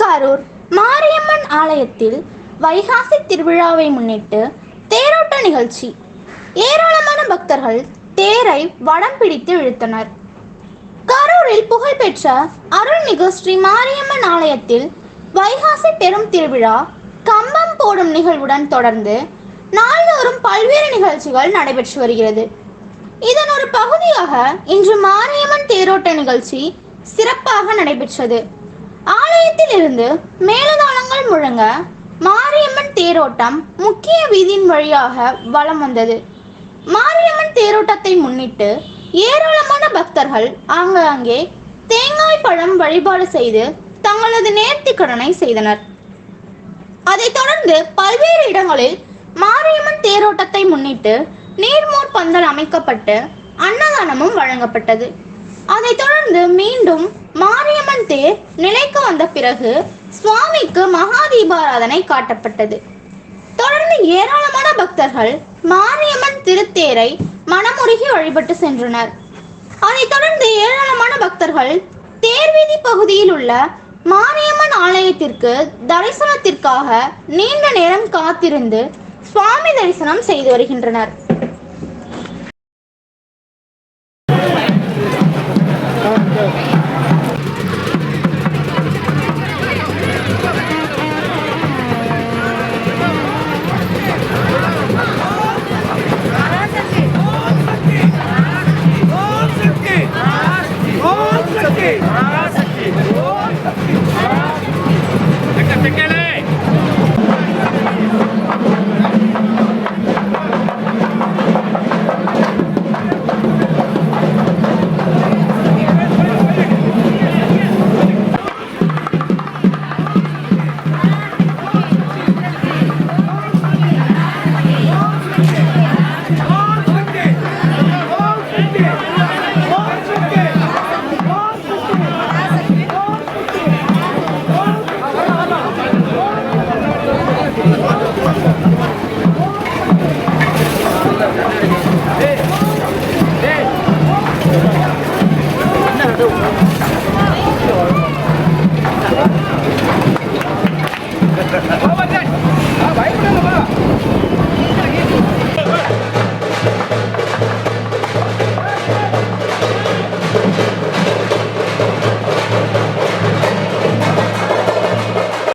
கரூர் மாரியம்மன் ஆலயத்தில் வைகாசி திருவிழாவை முன்னிட்டு தேரோட்ட நிகழ்ச்சி. ஏராளமான பக்தர்கள் தேரை வடம் பிடித்து இழுத்தனர். கரூரில் புகழ்பெற்ற அருள்மிகு ஸ்ரீ மாரியம்மன் ஆலயத்தில் வைகாசி பெரும் திருவிழா கம்பம் போடும் நிகழ்வுடன் தொடர்ந்து நாள்தோறும் பல்வேறு நிகழ்ச்சிகள் நடைபெற்று வருகிறது. இதன் ஒரு பகுதியாக இன்று மாரியம்மன் தேரோட்ட நிகழ்ச்சி சிறப்பாக நடைபெற்றது. ஆலயத்தில் இருந்து மேலதாளங்கள் முழங்க மாரியம்மன் தேரோட்டம் முக்கிய வீதியின் வழியாக வலம் வந்தது. மாரியம்மன் தேரோட்டத்தை முன்னிட்டு ஏராளமான பக்தர்கள் ஆங்காங்கே தேங்காய் பழம் வழிபாடு செய்து தங்களது நேர்த்தி கடனை செய்தனர். அதைத் தொடர்ந்து பல்வேறு இடங்களில் மாரியம்மன் தேரோட்டத்தை முன்னிட்டு நீர்மோர் பந்தல் அமைக்கப்பட்டு அன்னதானமும் வழங்கப்பட்டது. அதைத் தொடர்ந்து மீண்டும் மாரியம்மன் தேர் நிலைக்கு வந்த பிறகு சுவாமிக்கு மகா தீபாராதனை காட்டப்பட்டது. தொடர்ந்து ஏராளமான பக்தர்கள் மாரியம்மன் திருத்தேரை மனமுருகி வழிபட்டு சென்றனர். அதைத் தொடர்ந்து ஏராளமான பக்தர்கள் தேர்வீதி பகுதியில் உள்ள மாரியம்மன் ஆலயத்திற்கு தரிசனத்திற்காக நீண்ட நேரம் காத்திருந்து சுவாமி தரிசனம் செய்து வருகின்றனர். Ha ha ha.